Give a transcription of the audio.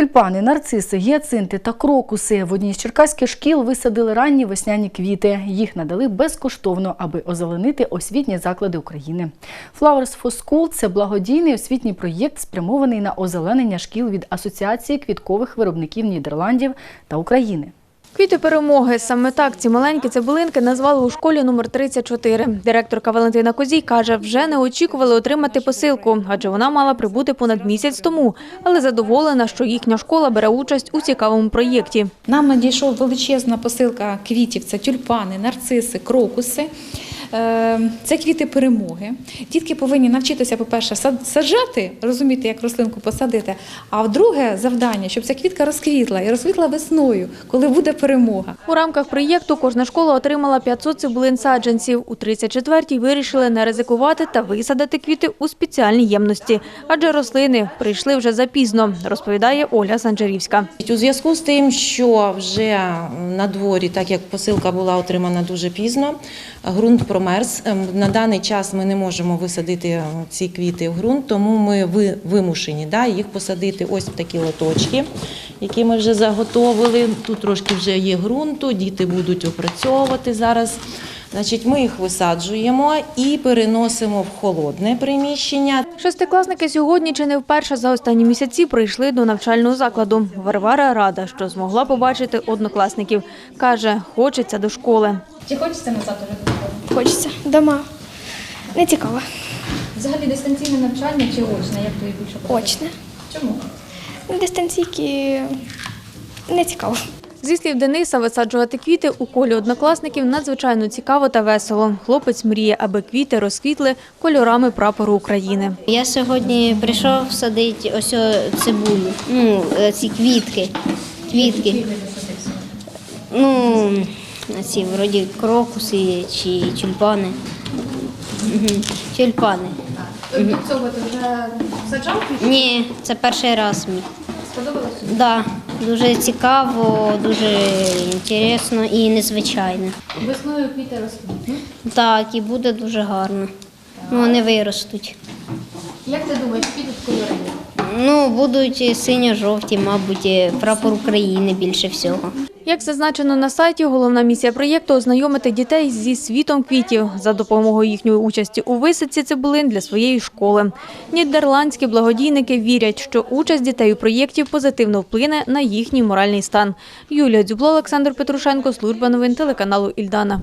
Тюльпани, нарциси, гіацинти та крокуси в одній з черкаських шкіл висадили ранні весняні квіти. Їх надали безкоштовно, аби озеленити освітні заклади України. Flowers for School – це благодійний освітній проєкт, спрямований на озеленення шкіл від Асоціації квіткових виробників Нідерландів та України. Квіти перемоги. Саме так ці маленькі цибулинки назвали у школі номер 34. Директорка Валентина Козій каже, вже не очікували отримати посилку, адже вона мала прибути понад місяць тому, але задоволена, що їхня школа бере участь у цікавому проєкті. Нам надійшов величезна посилка квітів: це тюльпани, нарциси, крокуси. Е, Це квіти перемоги. Дітки повинні навчитися, по-перше, сад- саджати, розуміти, як рослинку посадити. А друге завдання, щоб ця квітка розквітла і розквітла весною, коли буде перемога. У рамках проєкту кожна школа отримала 500 цибулин саджанців. У 34-й вирішили не ризикувати та висадити квіти у спеціальній ємності, адже рослини прийшли вже запізно, розповідає Оля Санджарівська. У зв'язку з тим, що вже на дворі, так як посилка була отримана дуже пізно, ґрунт промерз. Ем, На даний час ми не можемо висадити е, ці квіти в ґрунт, тому ми вимушені да, їх посадити ось в такі лоточки, які ми вже заготовили. Тут трошки вже є ґрунту, діти будуть опрацьовувати зараз. Значить, ми їх висаджуємо і переносимо в холодне приміщення. Шестикласники сьогодні чи не вперше за останні місяці прийшли до навчального закладу. Варвара рада, що змогла побачити однокласників. Каже, хочеться до школи. Чи хочеться назад уже до школи? Хочеться. Дома. Не цікаво. Взагалі дистанційне навчання чи очне? Як тобі більше Очне. Чому? Дистанційки не цікаво. Зі слів Дениса, висаджувати квіти у колі однокласників надзвичайно цікаво та весело. Хлопець мріє, аби квіти розквітли кольорами прапору України. Я сьогодні прийшов садити ось цибулю, ну, е, ці квітки. Квітки. Ну, ці вроді крокуси чи тюльпани. Тюльпани. Цього ти вже саджав? Ні, це перший раз мій. Сподобалося? Да, дуже цікаво, дуже інтересно і незвичайно. Весною квіти ростуть? Так, і буде дуже гарно. Ну, вони виростуть. Як ти думаєш, тут кольори? Ну, будуть синьо-жовті, мабуть, прапор України більше всього. Як зазначено на сайті, головна місія проєкту – ознайомити дітей зі світом квітів за допомогою їхньої участі у висадці цибулин для своєї школи. Нідерландські благодійники вірять, що участь дітей у проєкті позитивно вплине на їхній моральний стан. Юлія Дзюбло, Олександр Петрушенко, служба новин телеканалу Ільдана.